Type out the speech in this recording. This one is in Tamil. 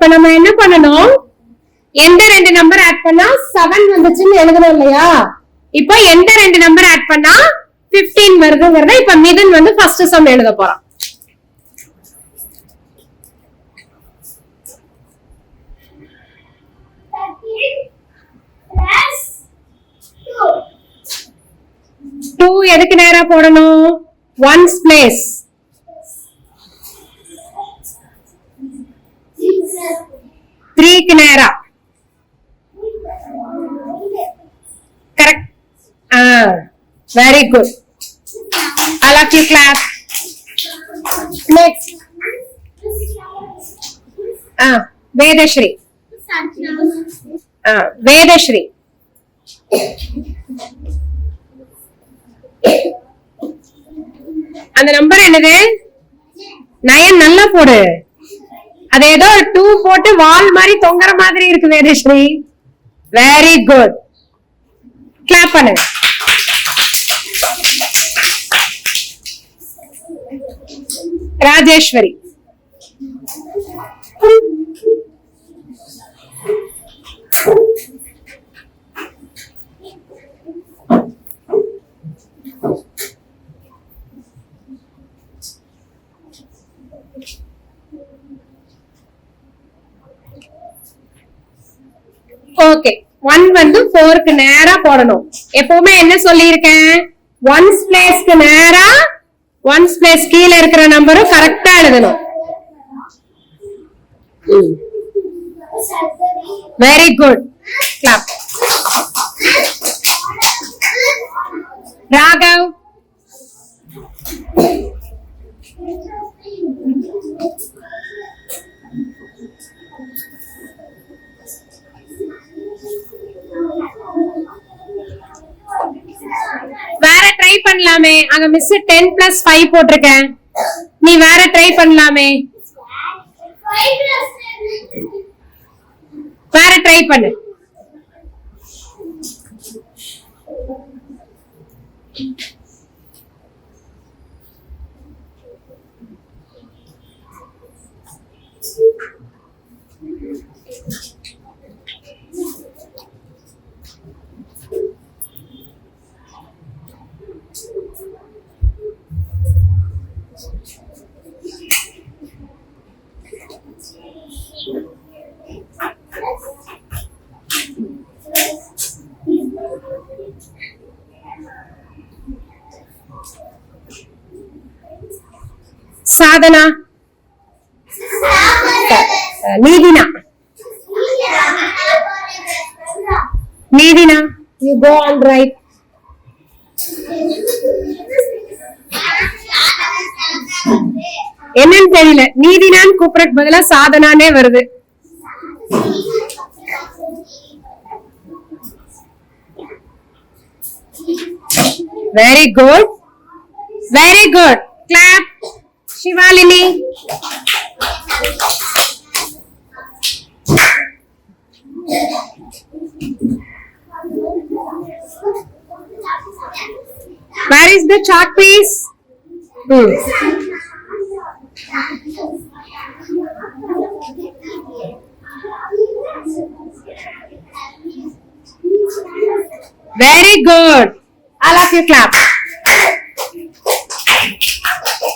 இப்ப நம்ம என்ன பண்ணணும்? எந்த ரெண்டு நம்பர் ஆட் பண்ணா செவன் வந்துச்சுன்னு எழுதணும் இல்லையா? இப்ப எந்த ரெண்டு நம்பர் ஆட் பண்ணா 15 வருதுங்கிறத இப்ப மிதன் வந்து ஃபர்ஸ்ட் சம் எழுத போறான். டூ எதுக்கு நேரா போடணும்? ஒன்ஸ் பிளேஸ் த்ரீக்கு நேரா. Correct ah very good I love you clap. Next ah Vedashree ah Vedashree அந்த நம்பர் என்னது? நயன் நல்லா போடு. அது ஏதோ டூ போட்டு வால் மாதிரி தொங்குற மாதிரி இருக்கு வேதஸ்ரீ வெரி குட் கிளாப் பண்ணுங்க ராஜேஸ்வரி ஓகே ஒன் வந்து ஃபோருக்கு நேரா போடணும். எப்பவுமே என்ன சொல்லியிருக்கேன்? ஒன்ஸ் பிளேஸ்க்கு நேரா ஒன்ஸ் பிளேஸ் கீழே இருக்கிற நம்பரும் கரெக்டா எழுதணும். வெரி குட் கிளாப் வேற ட்ரை பண்ணலாமே. அங்க மிஸ் டென் பிளஸ் ஃபைவ் போட்டிருக்கேன். நீ வேற ட்ரை பண்ணலாமே. வேற ட்ரை பண்ணு. Sadhana? Nithina? Nithina? You go on right என்னன்னு தெரியல. நீதினான்னு கூப்பிடறதுக்கு பதிலா சாதனானே வருது. Very good very good clap Shivalini Where is the chart piece? Hmm. Very good. I like your clap.